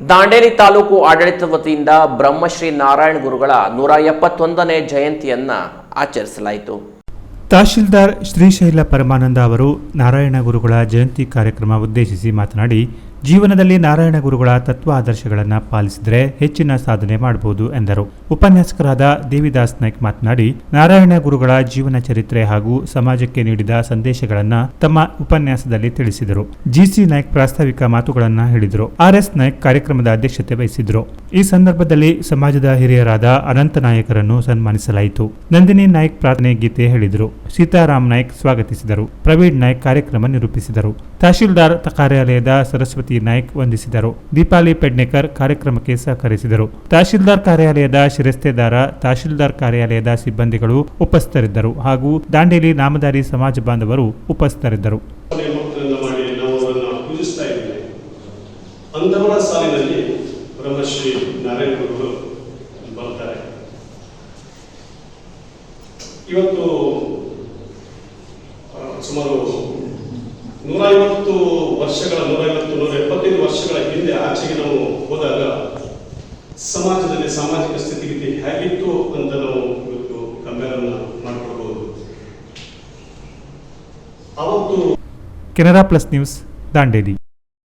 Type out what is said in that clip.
ದಾಂಡೇಲಿ ತಾಲೂಕು ಆಡಳಿತ ವತಿಯಿಂದ ಬ್ರಹ್ಮಶ್ರೀ ನಾರಾಯಣ ಗುರುಗಳ ನೂರ ಎಪ್ಪತ್ತೊಂದನೇ ಜಯಂತಿಯನ್ನ ಆಚರಿಸಲಾಯಿತು. ತಹಶೀಲ್ದಾರ್ ಶ್ರೀಶೈಲ ಪರಮಾನಂದ ಅವರು ನಾರಾಯಣ ಗುರುಗಳ ಜಯಂತಿ ಕಾರ್ಯಕ್ರಮ ಉದ್ದೇಶಿಸಿ ಮಾತನಾಡಿ ಜೀವನದಲ್ಲಿ ನಾರಾಯಣ ಗುರುಗಳ ತತ್ವ ಆದರ್ಶಗಳನ್ನು ಪಾಲಿಸಿದರೆ ಹೆಚ್ಚಿನ ಸಾಧನೆ ಮಾಡಬಹುದು ಎಂದರು. ಉಪನ್ಯಾಸಕರಾದ ದೇವಿದಾಸ್ ನಾಯ್ಕ್ ಮಾತನಾಡಿ, ನಾರಾಯಣ ಗುರುಗಳ ಜೀವನ ಚರಿತ್ರೆ ಹಾಗೂ ಸಮಾಜಕ್ಕೆ ನೀಡಿದ ಸಂದೇಶಗಳನ್ನು ತಮ್ಮ ಉಪನ್ಯಾಸದಲ್ಲಿ ತಿಳಿಸಿದರು. ಜಿಸಿ ನಾಯ್ಕ್ ಪ್ರಾಸ್ತಾವಿಕ ಮಾತುಗಳನ್ನು ಹೇಳಿದರು. ಆರ್ ಎಸ್ ನಾಯ್ಕ್ ಕಾರ್ಯಕ್ರಮದ ಅಧ್ಯಕ್ಷತೆ ವಹಿಸಿದರು ಈ ಸಂದರ್ಭದಲ್ಲಿ ಸಮಾಜದ ಹಿರಿಯರಾದ ಅನಂತ ನಾಯಕರನ್ನು ಸನ್ಮಾನಿಸಲಾಯಿತು. ನಂದಿನಿ ನಾಯ್ಕ್ ಪ್ರಾರ್ಥನೆ ಗೀತೆ ಹೇಳಿದರು. ಸೀತಾರಾಮ್ ನಾಯ್ಕ್ ಸ್ವಾಗತಿಸಿದರು. ಪ್ರವೀಣ್ ನಾಯ್ಕ್ ಕಾರ್ಯಕ್ರಮ ನಿರೂಪಿಸಿದರು. ತಹಶೀಲ್ದಾರ್ ಕಾರ್ಯಾಲಯದ ಸರಸ್ವತಿ ನಾಯ್ಕ್ ವಂದಿಸಿದರು. ದೀಪಾಲಿ ಪೆಡ್ನೇಕರ್ ಕಾರ್ಯಕ್ರಮಕ್ಕೆ ಸಹಕರಿಸಿದರು. ತಹಶೀಲ್ದಾರ್ ಕಾರ್ಯಾಲಯದ ಶಿರಸ್ತೆದಾರ, ತಹಶೀಲ್ದಾರ್ ಕಾರ್ಯಾಲಯದ ಸಿಬ್ಬಂದಿಗಳು ಉಪಸ್ಥಿತರಿದ್ದರು ಹಾಗೂ ದಾಂಡೇಲಿ ನಾಮಧಾರಿ ಸಮಾಜ ಬಾಂಧವರು ಉಪಸ್ಥಿತರಿದ್ದರು. ಬ್ರಹ್ಮಶ್ರೀ ನಾರಾಯಣ ಗುರುಗಳು ಇವತ್ತು ಸುಮಾರು ನೂರೈವತ್ತು ವರ್ಷಗಳ ನೂರೈವತ್ತು ನೂರ ಎಪ್ಪತ್ತೈದು ವರ್ಷಗಳ ಹಿಂದೆ ಆಚೆಗೆ ನಾವು ಹೋದಾಗ ಸಮಾಜದಲ್ಲಿ ಸಾಮಾಜಿಕ ಸ್ಥಿತಿಗತಿ ಹೇಗಿತ್ತು ಅಂತ ನಾವು ಇವತ್ತು ಕಂಪೇರನ್ನು ಮಾಡ್ಕೊಳ್ಬಹುದು ಅವತ್ತು ಕೆನರಾ ಪ್ಲಸ್ ನ್ಯೂಸ್ ದಾಂಡೇಲಿ.